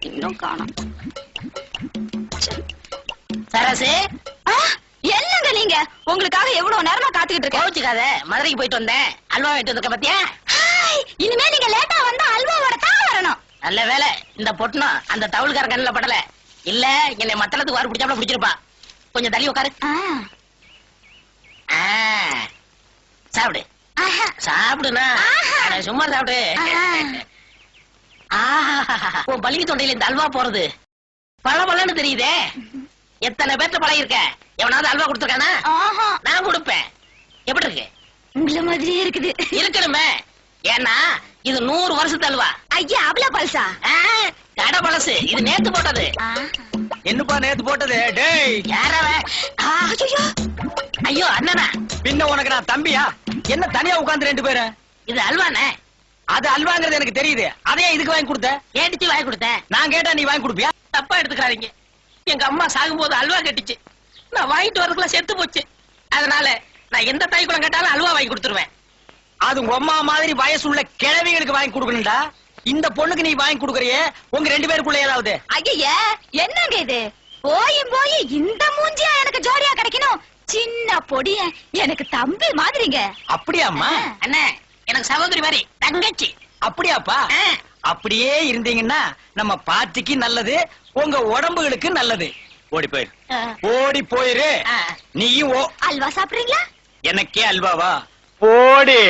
இன்னும் காணோம். சரசு? என்னங்க நீங்க? உங்களுக்காக எவ்வளவு நேரமா காத்துக்கிட்டு இருக்கேன்? கோவிச்சுக்காத மதுரைக்கு போயிட்டு வந்தேன். அல்வா வாங்கிட்டு வந்திருக்க பத்தியா? இனிமே நீங்க லேட்டா வந்தா அல்வாவோட தான் வரணும். நல்ல வேலை. இந்த பொட்டணும் அந்த தவுளுக்கார கண்ணில் படல. இல்ல என்னை மத்தளத்துக்கு வாரு பிடிச்சாப்ல பிடிச்சிருப்பா. கொஞ்சம் தள்ளி உட்காரு சாப்பிடு. அட, சும்மா சாப்பிடு. உன் பள்ளிக்கு தொண்டையில இந்த அல்வா போறது. பல பலன்னு தெரியுதே. எத்தனை பேர்த்த பழகிருக்க எவனாவது அல்வா கொடுத்துருக்கானா? ஆஹா. நான் கொடுப்பேன். எப்படி இருக்கு? உங்கள மாதிரியே இருக்குது. இருக்கணுமே. ஏன்னா இது நூறு வருஷத்து அல்வா. ஐயா அவ்வளோ பல்சா ஆ, கடை பழசு. இது நேத்து போட்டது. என்னப்பா நேத்து போட்டது? டேய். ஐயோ ஐயோ அண்ணனா. பின்ன உனக்கு நான் தம்பியா? என்ன தனியா உட்கார்ந்து ரெண்டு பேரும்? இது அல்வானே அது அல்வாங்கிறது எனக்கு தெரியுது. அதையே இதுக்கு வாங்கி கொடுத்த? கேட்டுச்சு வாங்கி கொடுத்தேன் நான் கேட்டா நீ வாங்கி கொடுப்பியா? தப்பா எடுத்துக்காதீங்க எங்க அம்மா சாகும்போது அல்வா கட்டிச்சு. நான் வாங்கிட்டு வரதுக்குள்ள செத்து போச்சு. அதனால நான் எந்த தாய் குளம் கேட்டாலும் அல்வா வாங்கி கொடுத்துருவேன். அது உங்க அம்மா மாதிரி வயசுள்ள கிழவிகளுக்கு வாங்கி கொடுக்கணும்டா. இந்த பொண்ணுக்கு நீ வாங்கி கொடுக்கறியே உங்க ரெண்டு பேருக்குள்ள ஏதாவது? ஐயா என்னங்க இது? போயும் போய் இந்த மூஞ்சியா எனக்கு ஜோடியா கிடைக்கணும்? சின்ன பொடிய எனக்கு தம்பி மாதிரிங்க. அப்படியாம்மா? அண்ணே எனக்கு சகோதரி மாதிரி தங்கச்சி. அப்படியாப்பா? அப்படியே இருந்தீங்கன்னா நம்ம பாட்டிக்கு நல்லது உங்க உடம்புகளுக்கு நல்லது. ஓடி போயிரு. ஓடி போயிரு. நீயும் ஓ. அல்வா சாப்பிடுறீங்களா? எனக்கே அல்வாவா? போடி.